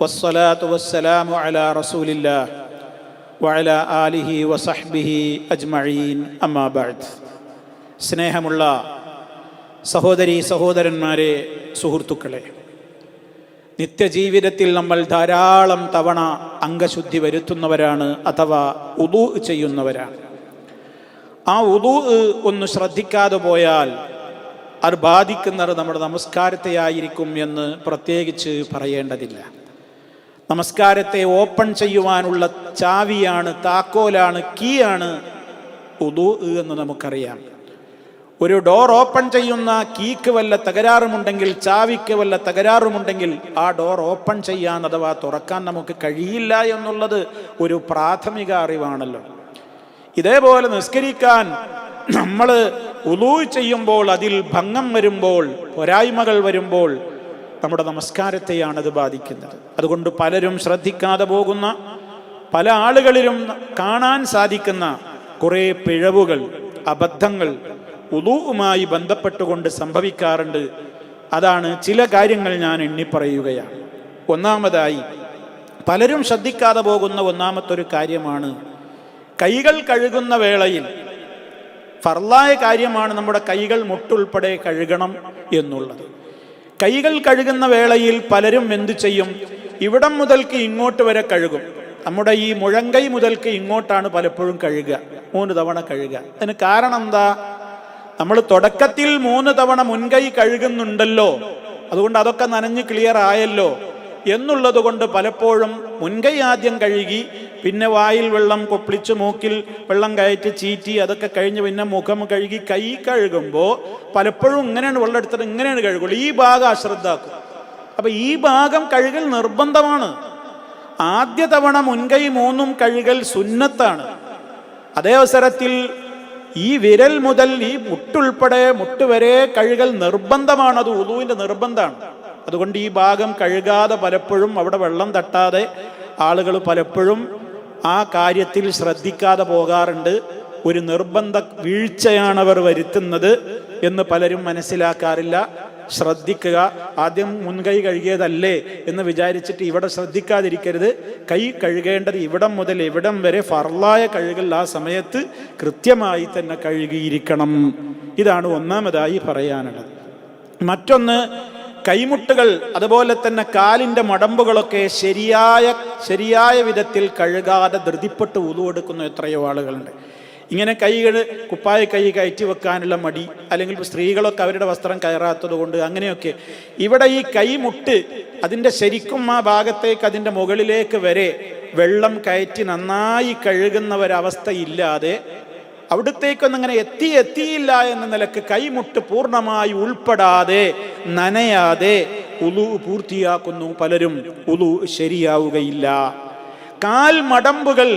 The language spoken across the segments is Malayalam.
والصلاة والسلام على رسول الله وعلى آله وصحبه أجمعين أما بعد സ്നേഹമുള്ള സഹോദരി സഹോദരന്മാരെ സുഹൃത്തുക്കളെ നിത്യജീവിതത്തിൽ നമ്മൾ ധാരാളം തവണ അംഗശുദ്ധി വരുത്തുന്നവരാണ് അഥവാ ഉദു ചെയ്യുന്നവരാണ് ആ ഉദു ഒന്ന് ശ്രദ്ധിക്കാതെ പോയാൽ അത് ബാധിക്കുന്നത് നമ്മുടെ നമസ്കാരത്തെയായിരിക്കും എന്ന് പ്രത്യേകിച്ച് പറയേണ്ടതില്ല നമസ്കാരത്തെ ഓപ്പൺ ചെയ്യുവാനുള്ള ചാവിയാണ് താക്കോലാണ് കീയാണ് ഉദു എന്ന് നമുക്കറിയാം. ഒരു ഡോർ ഓപ്പൺ ചെയ്യുന്ന കീക്ക് വല്ല തകരാറുമുണ്ടെങ്കിൽ ചാവിക്ക് വല്ല തകരാറുമുണ്ടെങ്കിൽ ആ ഡോർ ഓപ്പൺ ചെയ്യാൻ അഥവാ തുറക്കാൻ നമുക്ക് കഴിയില്ല എന്നുള്ളത് ഒരു പ്രാഥമിക അറിവാണല്ലോ. ഇതേപോലെ നിസ്കരിക്കാൻ നമ്മൾ ഉലൂ ചെയ്യുമ്പോൾ അതിൽ ഭംഗം വരുമ്പോൾ പോരായ്മകൾ വരുമ്പോൾ നമ്മുടെ നമസ്കാരത്തെയാണ് അത് ബാധിക്കുന്നത്. അതുകൊണ്ട് പലരും ശ്രദ്ധിക്കാതെ പോകുന്ന പല ആളുകളിലും കാണാൻ സാധിക്കുന്ന കുറേ പിഴവുകൾ അബദ്ധങ്ങൾ ഉദൂവുമായി ബന്ധപ്പെട്ടുകൊണ്ട് സംഭവിക്കാറുണ്ട്. അതാണ് ചില കാര്യങ്ങൾ ഞാൻ എണ്ണിപ്പറയുകയാണ്. ഒന്നാമതായി പലരും ശ്രദ്ധിക്കാതെ പോകുന്ന ഒന്നാമത്തൊരു കാര്യമാണ് കൈകൾ കഴുകുന്ന വേളയിൽ ഫർലായ കാര്യമാണ് നമ്മുടെ കൈകൾ മുട്ടുൾപ്പെടെ കഴുകണം എന്നുള്ളത്. കൈകൾ കഴുകുന്ന വേളയിൽ പലരും എന്തു ചെയ്യും? ഇവിടം മുതൽക്ക് ഇങ്ങോട്ട് വരെ കഴുകും. നമ്മുടെ ഈ മുഴങ്കൈ മുതൽക്ക് ഇങ്ങോട്ടാണ് പലപ്പോഴും കഴുകുക. മൂന്ന് തവണ കഴുകുക. അതിന് കാരണം എന്താ? നമ്മൾ തുടക്കത്തിൽ മൂന്ന് തവണ മുൻകൈ കഴുകുന്നുണ്ടല്ലോ. അതുകൊണ്ട് അതൊക്കെ നനഞ്ഞ് ക്ലിയർ ആയല്ലോ. എന്നുള്ളത് കൊണ്ട് പലപ്പോഴും മുൻകൈ ആദ്യം കഴുകി പിന്നെ വായിൽ വെള്ളം കൊപ്പിളിച്ച് മൂക്കിൽ വെള്ളം കയറ്റി ചീറ്റി അതൊക്കെ കഴിഞ്ഞ് പിന്നെ മുഖം കഴുകി കൈ കഴുകുമ്പോൾ പലപ്പോഴും ഇങ്ങനെയാണ് വെള്ളം എടുത്തിട്ട് ഇങ്ങനെയാണ് കഴുകുള്ളൂ. ഈ ഭാഗം അശ്രദ്ധാക്കും. അപ്പൊ ഈ ഭാഗം കഴുകൽ നിർബന്ധമാണ്. ആദ്യ തവണ മുൻകൈ മൂന്നും കഴുകൽ സുന്നത്താണ്. അതേ അവസരത്തിൽ ഈ വിരൽ മുതൽ ഈ മുട്ടുൾപ്പെടെ മുട്ടുവരെ കഴുകൽ നിർബന്ധമാണ്. അത് ഉദുവിന്റെ നിർബന്ധമാണ്. അതുകൊണ്ട് ഈ ഭാഗം കഴുകാതെ പലപ്പോഴും അവിടെ വെള്ളം തട്ടാതെ ആളുകൾ പലപ്പോഴും ആ കാര്യത്തിൽ ശ്രദ്ധിക്കാതെ പോകാറുണ്ട്. ഒരു നിർബന്ധ വീഴ്ചയാണ് അവർ വരുത്തുന്നത് എന്ന് പലരും മനസ്സിലാക്കാറില്ല. ശ്രദ്ധിക്കുക. ആദ്യം മുൻകൈ കഴുകിയതല്ലേ എന്ന് വിചാരിച്ചിട്ട് ഇവിടെ ശ്രദ്ധിക്കാതിരിക്കരുത്. കൈ കഴുകേണ്ടത് ഇവിടം മുതൽ ഇവിടം വരെ ഫർലായ കഴുകൽ ആ സമയത്ത് കൃത്യമായി തന്നെ കഴുകിയിരിക്കണം. ഇതാണ് ഒന്നാമതായി പറയാനുള്ളത്. മറ്റൊന്ന് കൈമുട്ടുകൾ അതുപോലെ തന്നെ കാലിന്റെ മടമ്പുകളൊക്കെ ശരിയായ ശരിയായ വിധത്തിൽ കഴുകാതെ ധൃതിപ്പെട്ട് ഉതുവെടുക്കുന്ന എത്രയോ ആളുകളുണ്ട്. ഇങ്ങനെ കൈകൾ കുപ്പായ കൈ കയറ്റി വെക്കാനുള്ള മടി അല്ലെങ്കിൽ സ്ത്രീകളൊക്കെ അവരുടെ വസ്ത്രം കയറാത്തത് കൊണ്ട് അങ്ങനെയൊക്കെ. ഇവിടെ ഈ കൈമുട്ട് അതിന്റെ ശരിക്കും ആ ഭാഗത്തേക്ക് അതിന്റെ മുകളിലേക്ക് വരെ വെള്ളം കയറ്റി നന്നായി കഴുകുന്ന ഒരവസ്ഥയില്ലാതെ അവിടത്തേക്കൊന്നും അങ്ങനെ എത്തി എത്തിയില്ല എന്ന നിലയ്ക്ക് കൈമുട്ട് പൂർണമായി ഉൾപ്പെടാതെ നനയാതെ ഉലു പൂർത്തിയാക്കുന്നു പലരും. ഉലു ശരിയാവുകയില്ല. കാൽ മടമ്പുകൾ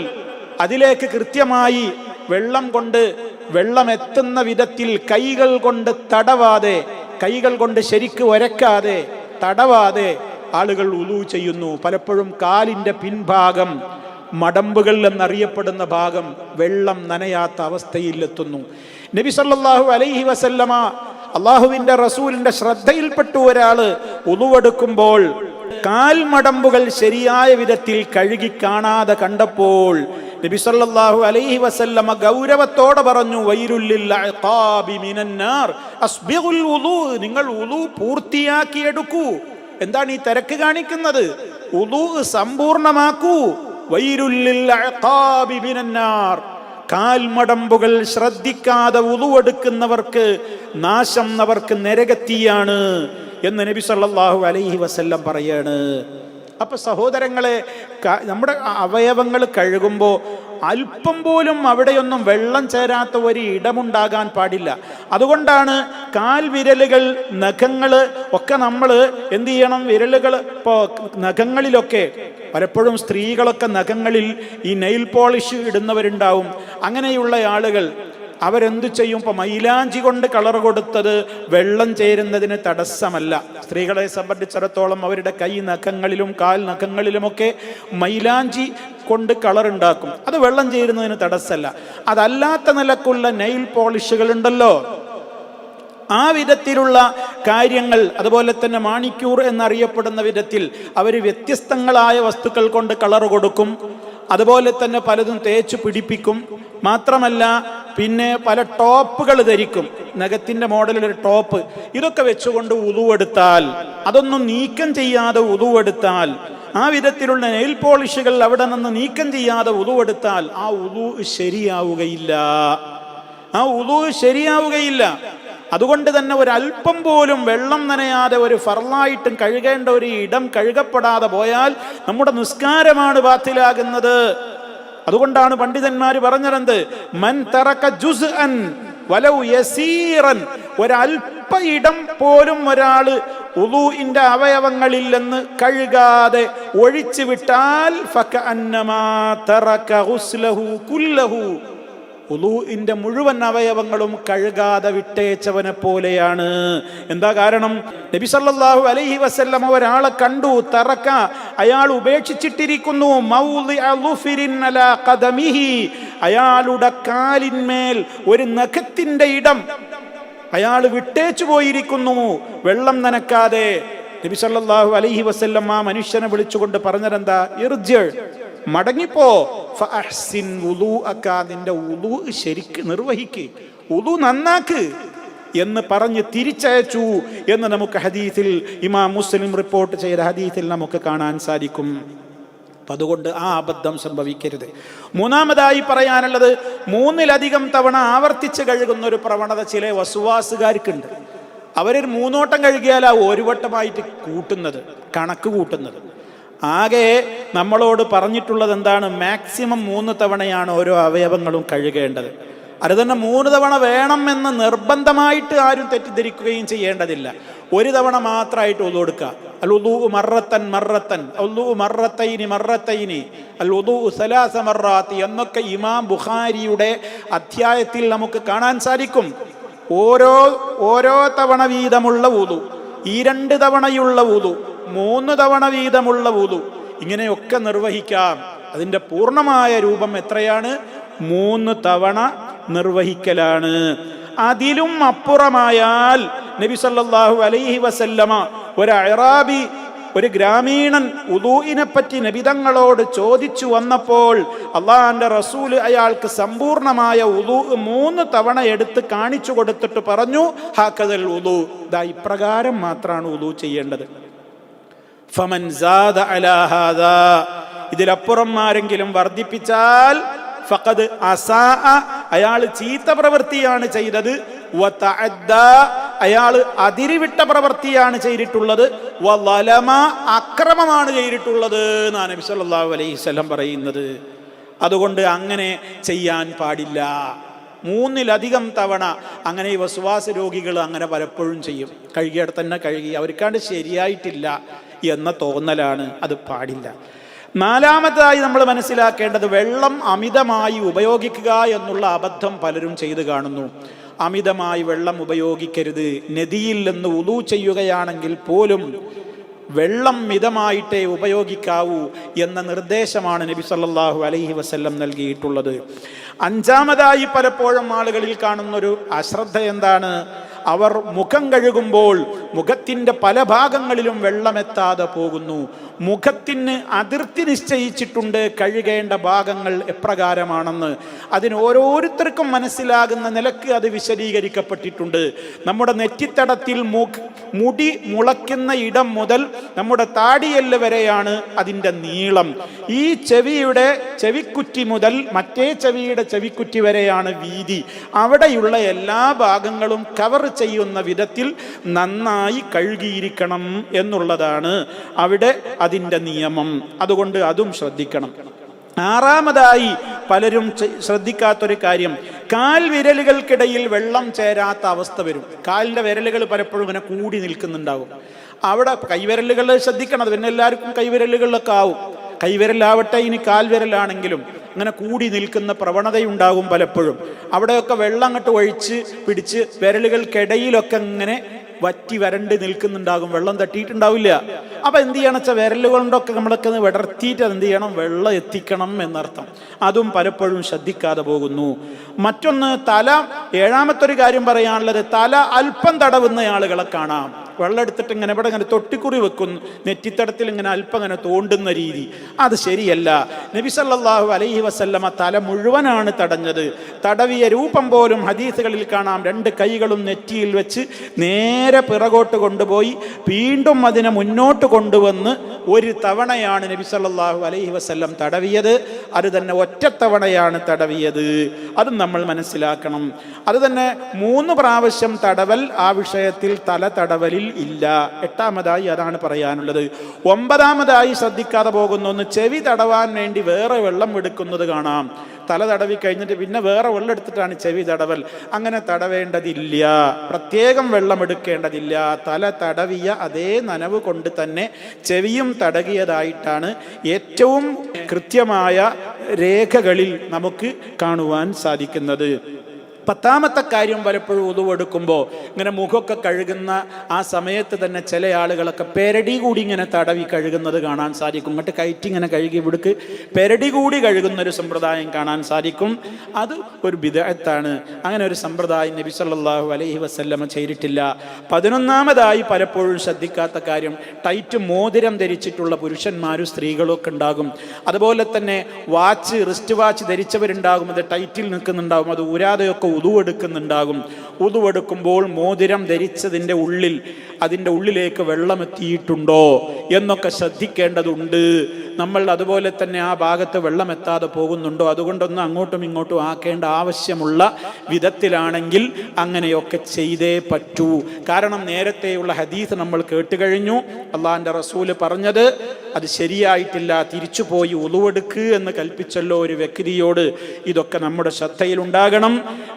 അതിലേക്ക് കൃത്യമായി വെള്ളം കൊണ്ട് വെള്ളം എത്തുന്ന വിധത്തിൽ കൈകൾ കൊണ്ട് തടവാതെ കൈകൾ കൊണ്ട് ശരിക്ക് ഒരക്കാതെ തടവാതെ ആളുകൾ ഉലു ചെയ്യുന്നു. പലപ്പോഴും കാലിന്റെ പിൻഭാഗം മടമ്പുകൾ എന്നറിയപ്പെടുന്ന ഭാഗം വെള്ളം നനയാത്ത അവസ്ഥയിലെത്തുന്നു. നബി സല്ലല്ലാഹു അലൈഹി വസല്ലമ അള്ളാഹുവിന്റെ റസൂലിന്റെ ശ്രദ്ധയിൽപ്പെട്ടു ഒരാൾ ഉളുവെടുക്കുമ്പോൾ കാൽമടമ്പുകൾ ശരിയായ വിധത്തിൽ കഴുകി കാണാതെ കണ്ടപ്പോൾ നബി സല്ലല്ലാഹു അലൈഹി വസല്ലമ ഗൗരവത്തോടെ പറഞ്ഞു വൈരുല്ലിൽ മിനന്നാർ അസ്ബിഗുൽ വുളു നിങ്ങൾ ഉലു പൂർത്തിയാക്കി എടുക്കൂ എന്താണ് ഈ തിരക്ക് കാണിക്കുന്നത്? ഉളു സമ്പൂർണമാക്കൂ. കാൽമടമ്പുകൾ ശ്രദ്ധിക്കാതെ ഉളുവെടുക്കുന്നവർക്ക് നാശം അവർക്ക് നരകത്തിയാണ് എന്ന് നബി സല്ലാഹു അലൈഹി വസല്ലം പറയാണ്. അപ്പൊ സഹോദരങ്ങളെ നമ്മുടെ അവയവങ്ങൾ കഴുകുമ്പോൾ അല്പം പോലും അവിടെയൊന്നും വെള്ളം ചേരാത്ത ഒരു ഇടമുണ്ടാകാൻ പാടില്ല. അതുകൊണ്ടാണ് കാൽ വിരലുകൾ നഖങ്ങൾ ഒക്കെ നമ്മൾ എന്ത് ചെയ്യണം? വിരലുകൾ ഇപ്പോൾ നഖങ്ങളിലൊക്കെ പലപ്പോഴും സ്ത്രീകളൊക്കെ നഖങ്ങളിൽ ഈ നെയിൽ പോളിഷ് ഇടുന്നവരുണ്ടാവും. അങ്ങനെയുള്ള ആളുകൾ അവരെന്തു ചെയ്യും? ഇപ്പൊ മൈലാഞ്ചി കൊണ്ട് കളർ കൊടുത്തത് വെള്ളം ചേരുന്നതിന് തടസ്സമല്ല. സ്ത്രീകളെ സംബന്ധിച്ചിടത്തോളം അവരുടെ കൈ നഖങ്ങളിലും കാൽ നഖങ്ങളിലുമൊക്കെ മൈലാഞ്ചി കൊണ്ട് കളർ ഉണ്ടാക്കും. അത് വെള്ളം ചേരുന്നതിന് തടസ്സമല്ല. അതല്ലാത്ത നിലക്കുള്ള നെയിൽ പോളിഷുകൾ ഉണ്ടല്ലോ ആ വിധത്തിലുള്ള കാര്യങ്ങൾ അതുപോലെ തന്നെ മാണിക്യൂർ എന്നറിയപ്പെടുന്ന വിധത്തിൽ അവർ വ്യത്യസ്തങ്ങളായ വസ്തുക്കൾ കൊണ്ട് കളർ കൊടുക്കും അതുപോലെ തന്നെ പലതും തേച്ച് പിടിപ്പിക്കും. മാത്രമല്ല പിന്നെ പല ടോപ്പുകൾ ധരിക്കും. നഖത്തിന്റെ മോഡലൊരു ടോപ്പ്. ഇതൊക്കെ വെച്ചുകൊണ്ട് ഉതുവെടുത്താൽ അതൊന്നും നീക്കം ചെയ്യാതെ ഉതുവെടുത്താൽ ആ വിധത്തിലുള്ള നെയിൽ പോളിഷുകൾ അവിടെ നിന്ന് നീക്കം ചെയ്യാതെ ഉതുവെടുത്താൽ ആ ഉതു ശരിയാവുകയില്ല. ആ ഉതു ശരിയാവുകയില്ല. അതുകൊണ്ട് തന്നെ ഒരല്പം പോലും വെള്ളം നനയാതെ ഒരു ഫർലായിട്ടും കഴുകേണ്ട ഒരു ഇടം കഴുകപ്പെടാതെ പോയാൽ നമ്മുടെ നിസ്കാരമാണ് ബാത്തിലാകുന്നത്. അതുകൊണ്ടാണ് പണ്ഡിതന്മാർ പറഞ്ഞത് മൻ തറക്ക ജുസ് അൻ വലൗ യസീറൻ. ഒരല്പ ഇടം പോലും ഒരാൾ ഉദൂഇന്റെ അവയവങ്ങളിൽ നിന്ന് കഴുകാതെ ഒഴിച്ചു വിട്ടാൽ ഫക അന്നമാ തറക്ക ഹുസ്ലഹു കുല്ലഹു. ഉലൂഇന്റെ മുഴുവൻ അവയവങ്ങളും കഴുകാതെ വിട്ടേച്ചവനെ പോലെയാണ്. എന്താ കാരണം? നബി സല്ലാഹു അലൈഹി വസല്ലം ഒരാളെ കണ്ടു തറക്ക അയാൾ ഉപേക്ഷിച്ചിട്ടിരിക്കുന്നു. അയാളുടെ കാലിന്മേൽ ഒരു നഖത്തിന്റെ ഇടം. അയാൾ വിട്ടേച്ചു പോയിരിക്കുന്നു. വെള്ളം നനക്കാതെ. നബി സല്ലല്ലാഹു അലൈഹി വസല്ലം ആ മനുഷ്യനെ വിളിച്ചുകൊണ്ട് പറഞ്ഞതെന്താ? ഇർജ് മടങ്ങിപ്പോ. നിന്റെ ഉലു ശരിക്ക് നിർവഹിക്ക്. ഉലു നന്നാക്ക് എന്ന് പറഞ്ഞ് തിരിച്ചയച്ചു എന്ന് നമുക്ക് ഹദീസിൽ ഇമാം മുസ്ലിം റിപ്പോർട്ട് ചെയ്ത ഹദീസിൽ നമുക്ക് കാണാൻ സാധിക്കും. അതുകൊണ്ട് ആ അബദ്ധം സംഭവിക്കരുത്. മൂന്നാമതായി പറയാനുള്ളത് മൂന്നിലധികം തവണ ആവർത്തിച്ച് കഴുകുന്ന ഒരു പ്രവണത ചില വസുവാസുകാർക്കുണ്ട്. അവരൊരു മൂന്നോട്ടം കഴുകിയാലാ ഒരു വട്ടമായിട്ട് കൂട്ടുന്നത് കണക്ക് കൂട്ടുന്നത്. ആകെ നമ്മളോട് പറഞ്ഞിട്ടുള്ളത് എന്താണ് മാക്സിമം മൂന്ന് തവണയാണ് ഓരോ അവയവങ്ങളും കഴുകേണ്ടത്. അത് തന്നെ മൂന്ന് തവണ വേണം എന്ന് നിർബന്ധമായിട്ട് ആരും തെറ്റിദ്ധരിക്കുകയും ചെയ്യേണ്ടതില്ല. ഒരു തവണ മാത്രമായിട്ട് ഒതു കൊടുക്കുക. അൽ ഉദു മറത്തൻ മറത്തൻ അല്ലു മറത്തൈനി മറത്തൈനി അൽ ഉദു സലാസ മറാത്തി എന്നൊക്കെ ഇമാം ബുഖാരിയുടെ അധ്യായത്തിൽ നമുക്ക് കാണാൻ സാധിക്കും. ഓരോ ഓരോ തവണ വീതമുള്ള ഊതു ഈ രണ്ട് തവണയുള്ള ഊതു മൂന്ന് തവണ വീതമുള്ള വുതു. ഇങ്ങനെയൊക്കെ നിർവഹിക്കാം. അതിന്റെ പൂർണമായ രൂപം എത്രയാണ്? മൂന്ന് തവണ നിർവഹിക്കലാണ്. അതിലും അപ്പുറമായാൽ നബി സല്ലാഹു അലൈഹി വസല്ലമ ഒരു ഒരു ഗ്രാമീണൻ ഉദൂഇനെ പറ്റി നബിതങ്ങളോട് ചോദിച്ചു വന്നപ്പോൾ അള്ളാഹാന്റെ റസൂൽ അയാൾക്ക് സമ്പൂർണമായ ഉദൂ മൂന്ന് തവണ എടുത്ത് കാണിച്ചു കൊടുത്തിട്ട് പറഞ്ഞു ഹാക്കതൽ ഉദൂ ഇതാ ഇപ്രകാരം മാത്രമാണ് ഉദൂ ചെയ്യേണ്ടത്. ഫമൻ ഇതിലപ്പുറം ആരെങ്കിലും വർദ്ധിപ്പിച്ചാൽ ഫഖദ് അസാ അയാൾ ചീത്ത പ്രവൃത്തിയാണ് ചെയ്തത്. അയാൾ അതിരിവിട്ട പ്രവൃത്തിയാണ് ചെയ്തിട്ടുള്ളത്. അക്രമമാണ് ചെയ്തിട്ടുള്ളത് എന്നാണ് നബി സല്ലല്ലാഹു അലൈഹി വസല്ലം പറയുന്നത്. അതുകൊണ്ട് അങ്ങനെ ചെയ്യാൻ പാടില്ല. മൂന്നിലധികം തവണ അങ്ങനെ ഈ വസുവാസ രോഗികൾ അങ്ങനെ പലപ്പോഴും ചെയ്യും. കഴുകിയിടത്ത് തന്നെ കഴുകി അവർക്കാണ്ട് ശരിയായിട്ടില്ല. എന്ന തോന്നലാണ് അത് പാടില്ല. നാലാമതായി നമ്മൾ മനസ്സിലാക്കേണ്ടത് വെള്ളം അമിതമായി ഉപയോഗിക്കുക എന്നുള്ള അബദ്ധം പലരും ചെയ്തു കാണുന്നു. അമിതമായി വെള്ളം ഉപയോഗിക്കരുത്. നദിയിൽ നിന്ന് ഉദു ചെയ്യുകയാണെങ്കിൽ പോലും വെള്ളം മിതമായിട്ടേ ഉപയോഗിക്കാവൂ എന്ന നിർദ്ദേശമാണ് നബി സല്ലാഹു അലൈഹി വസല്ലം നൽകിയിട്ടുള്ളത്. അഞ്ചാമതായി പലപ്പോഴും ആളുകളിൽ കാണുന്നൊരു അശ്രദ്ധ എന്താണ്? അവർ മുഖം കഴുകുമ്പോൾ മുഖത്തിന്റെ പല ഭാഗങ്ങളിലും വെള്ളമെത്താതെ പോകുന്നു. മുഖത്തിന് അതിർത്തി നിശ്ചയിച്ചിട്ടുണ്ട് കഴുകേണ്ട ഭാഗങ്ങൾ എപ്രകാരമാണെന്ന്. അതിന് ഓരോരുത്തർക്കും മനസ്സിലാകുന്ന നിലയ്ക്ക് അത് വിശദീകരിക്കപ്പെട്ടിട്ടുണ്ട്. നമ്മുടെ നെറ്റിത്തടത്തിൽ മുഖ മുടി മുളയ്ക്കുന്ന ഇടം മുതൽ നമ്മുടെ താടിയല്ല് വരെയാണ് അതിന്റെ നീളം. ഈ ചെവിയുടെ ചെവിക്കുറ്റി മുതൽ മറ്റേ ചെവിയുടെ ചെവിക്കുറ്റി വരെയാണ് വീതി. അവിടെയുള്ള എല്ലാ ഭാഗങ്ങളും കവർ ചെയ്യുന്ന വിധത്തിൽ നന്നായി കഴുകിയിരിക്കണം എന്നുള്ളതാണ് അവിടെ അതിന്റെ നിയമം. അതുകൊണ്ട് അതും ശ്രദ്ധിക്കണം. ആറാമതായി പലരും ശ്രദ്ധിക്കാത്തൊരു കാര്യം. കാൽ വിരലുകൾക്കിടയിൽ വെള്ളം ചേരാത്ത അവസ്ഥ വരും. കാലിന്റെ വിരലുകൾ പലപ്പോഴും ഇങ്ങനെ കൂടി നിൽക്കുന്നുണ്ടാവും. അവിടെ കൈവിരലുകൾ ശ്രദ്ധിക്കണം. പിന്നെ എല്ലാവർക്കും കൈവിരലുകളിലൊക്കെ ആവും. കൈവിരലാവട്ടെ ഇനി കാൽവിരലാണെങ്കിലും അങ്ങനെ കൂടി നിൽക്കുന്ന പ്രവണതയുണ്ടാകും പലപ്പോഴും. അവിടെയൊക്കെ വെള്ളം അങ്ങോട്ട് ഒഴിച്ച് പിടിച്ച് വിരലുകൾക്കിടയിലൊക്കെ ഇങ്ങനെ വറ്റി വരണ്ട് നിൽക്കുന്നുണ്ടാകും വെള്ളം തട്ടിയിട്ടുണ്ടാവില്ല. അപ്പൊ എന്ത് ചെയ്യണം വെച്ചാൽ വിരലുകൊണ്ടൊക്കെ നമ്മളൊക്കെ ഒന്ന് വിടർത്തിയിട്ട് എന്ത് ചെയ്യണം? വെള്ളം എത്തിക്കണം എന്നർത്ഥം. അതും പലപ്പോഴും ശ്രദ്ധിക്കാതെ പോകുന്നു. മറ്റൊന്ന് തല ഏഴാമത്തെ ഒരു കാര്യം പറയാനുള്ളത് തല അല്പം തടവുന്ന ആളുകളെ കാണാം. വെള്ളം എടുത്തിട്ട് ഇങ്ങനെ ഇവിടെ ഇങ്ങനെ തൊട്ടിക്കുറി വെക്കുന്നു. നെറ്റിത്തടത്തിൽ ഇങ്ങനെ അല്പം ഇങ്ങനെ തോണ്ടുന്ന രീതി. അത് ശരിയല്ല. നബി സല്ലല്ലാഹു അലൈഹി വസല്ലമ തല മുഴുവനാണ് തടഞ്ഞത്. തടവിയ രൂപം പോലും ഹദീസുകളിൽ കാണാം. രണ്ട് കൈകളും നെറ്റിയിൽ വെച്ച് നേരെ പിറകോട്ട് കൊണ്ടുപോയി വീണ്ടും അതിനെ മുന്നോട്ട് കൊണ്ടുവന്ന് ഒരു തവണയാണ് നബി സല്ലല്ലാഹു അലൈഹി വസല്ലം തടവിയത്. അത് തന്നെ ഒറ്റത്തവണയാണ് തടവിയത്. അതും നമ്മൾ മനസ്സിലാക്കണം. അത് തന്നെ മൂന്ന് പ്രാവശ്യം തടവൽ ആ വിഷയത്തിൽ തല തടവലിൽ ഇല്ല. എട്ടാമതായി അതാണ് പറയാനുള്ളത്. ഒമ്പതാമതായി ശ്രദ്ധിക്കാതെ പോകുന്ന ഒന്ന് ചെവി തടവാൻ വേണ്ടി വേറെ വെള്ളം എടുക്കുന്നത് കാണാം. തല തടവി കഴിഞ്ഞിട്ട് പിന്നെ വേറെ വെള്ളം എടുത്തിട്ടാണ് ചെവി തടവൽ. അങ്ങനെ തടവേണ്ടതില്ല. പ്രത്യേകം വെള്ളം എടുക്കേണ്ടതില്ല. തല തടവിയ അതേ നനവ് കൊണ്ട് തന്നെ ചെവിയും തടകിയതായിട്ടാണ് ഏറ്റവും കൃത്യമായ രേഖകളിൽ നമുക്ക് കാണുവാൻ സാധിക്കുന്നത്. പത്താമത്തെ കാര്യം പലപ്പോഴും ഉതുവെടുക്കുമ്പോൾ ഇങ്ങനെ മുഖമൊക്കെ കഴുകുന്ന ആ സമയത്ത് തന്നെ ചില ആളുകളൊക്കെ പെരടി കൂടി ഇങ്ങനെ തടവി കഴുകുന്നത് കാണാൻ സാധിക്കും. ഇങ്ങോട്ട് കയറ്റി ഇങ്ങനെ കഴുകി ഇവിടുക്ക് പെരടി കൂടി കഴുകുന്ന ഒരു സമ്പ്രദായം കാണാൻ സാധിക്കും. അത് ഒരു വിദഗ്ധത്താണ് അങ്ങനെ ഒരു സമ്പ്രദായം നബി സല്ലല്ലാഹു അലൈഹി വസല്ലമ ചെയ്തിട്ടില്ല. പതിനൊന്നാമതായി പലപ്പോഴും ശ്രദ്ധിക്കാത്ത കാര്യം ടൈറ്റ് മോതിരം ധരിച്ചിട്ടുള്ള പുരുഷന്മാരും സ്ത്രീകളും ഒക്കെ ഉണ്ടാകും. അതുപോലെ തന്നെ വാച്ച് റിസ്റ്റ് വാച്ച് ധരിച്ചവരുണ്ടാകും. അത് ടൈറ്റിൽ നിൽക്കുന്നുണ്ടാകും അത് ഊരാതെയൊക്കെ ഉതുവെടുക്കുന്നുണ്ടാകും. ഉതുവെടുക്കുമ്പോൾ മോതിരം ധരിച്ചതിന്റെ ഉള്ളിൽ അതിന്റെ ഉള്ളിലേക്ക് വെള്ളമെത്തിയിട്ടുണ്ടോ എന്നൊക്കെ ശ്രദ്ധിക്കേണ്ടതുണ്ട്. നമ്മൾ അതുപോലെ തന്നെ ആ ഭാഗത്ത് വെള്ളമെത്താതെ പോകുന്നുണ്ടോ? അതുകൊണ്ടൊന്നും അങ്ങോട്ടും ഇങ്ങോട്ടും ആക്കേണ്ട ആവശ്യമുള്ള വിധത്തിലാണെങ്കിൽ അങ്ങനെയൊക്കെ ചെയ്തേ പറ്റൂ. കാരണം നേരത്തെയുള്ള ഹദീസ് നമ്മൾ കേട്ടുകഴിഞ്ഞു അള്ളാഹിന്റെ റസൂൽ പറഞ്ഞത് അത് ശരിയായിട്ടില്ല തിരിച്ചു തിരിച്ചുപോയി ഉളുവെടുക്ക് എന്ന് കൽപ്പിച്ചല്ലോ ഒരു വ്യക്തിയോട്. ഇതൊക്കെ നമ്മുടെ ശ്രദ്ധയിലുണ്ടാകണം.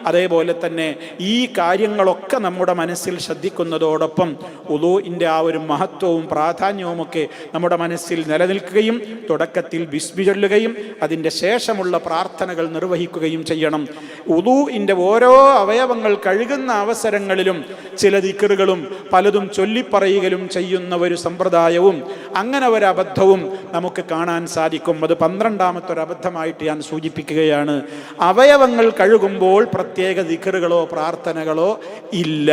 അതേപോലെ തന്നെ ഈ കാര്യങ്ങളൊക്കെ നമ്മുടെ മനസ്സിൽ ശ്രദ്ധിക്കുന്നതോടൊപ്പം ഉദൂഇന്റെ ആ ഒരു മഹത്വവും പ്രാധാന്യവും ഒക്കെ നമ്മുടെ മനസ്സിൽ നിലനിൽക്കുകയും തുടക്കത്തിൽ ബിസ്മി ചൊല്ലുകയും അതിന്റെ ശേഷമുള്ള പ്രാർത്ഥനകൾ നിർവഹിക്കുകയും ചെയ്യണം. ഉദൂഇന്റെ ഓരോ അവയവങ്ങൾ കഴുകുന്ന അവസരങ്ങളിലും ചില ദിക്കറുകളും പലതും ചൊല്ലിപ്പറയുകയും ചെയ്യുന്ന ഒരു സമ്പ്രദായവും അങ്ങനെ ഒരു അബദ്ധവും നമുക്ക് കാണാൻ സാധിക്കും. അത് പന്ത്രണ്ടാമത്തെ ഒരു അബദ്ധമായിട്ട് ഞാൻ സൂചിപ്പിക്കുകയാണ്. അവയവങ്ങൾ കഴുകുമ്പോൾ പ്രത്യേക ദിക്കറുകളോ പ്രാർത്ഥനകളോ ഇല്ല.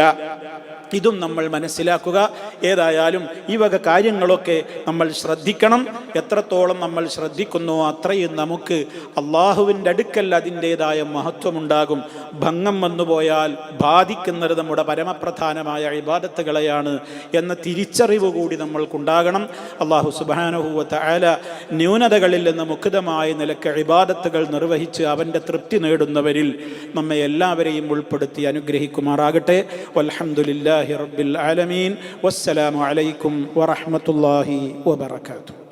ഇതും നമ്മൾ മനസ്സിലാക്കുക. ഏതായാലും ഈ വക കാര്യങ്ങളൊക്കെ നമ്മൾ ശ്രദ്ധിക്കണം. എത്രത്തോളം നമ്മൾ ശ്രദ്ധിക്കുന്നോ അത്രയും നമുക്ക് അള്ളാഹുവിന്റെ അടുക്കൽ അതിന്റേതായ മഹത്വമുണ്ടാകും. ഭംഗം വന്നുപോയാൽ ബാധിക്കുന്നത് നമ്മുടെ പരമപ്രധാനമായ ഇബാദത്തുകളെയാണ് എന്ന തിരിച്ചറിവ് കൂടി നമ്മൾക്കുണ്ടാകണം. അള്ളാഹു സുബാനുഭൂവത്ത് ആല ന്യൂനതകളിൽ നിന്ന് മുഖിതമായ നിലയ്ക്ക് ഇബാദത്തുകൾ നിർവഹിച്ച് അവന്റെ തൃപ്തി നേടുന്നവരിൽ നമ്മെ എല്ലാവരെയും ഉൾപ്പെടുത്തി അനുഗ്രഹിക്കുമാറാകട്ടെ. വലഹമുല്ലാഹി റബ്ബിൽ ആലമീൻ. വസ്സലാമലൈക്കും വറഹമത്തല്ലാഹി വാത്തു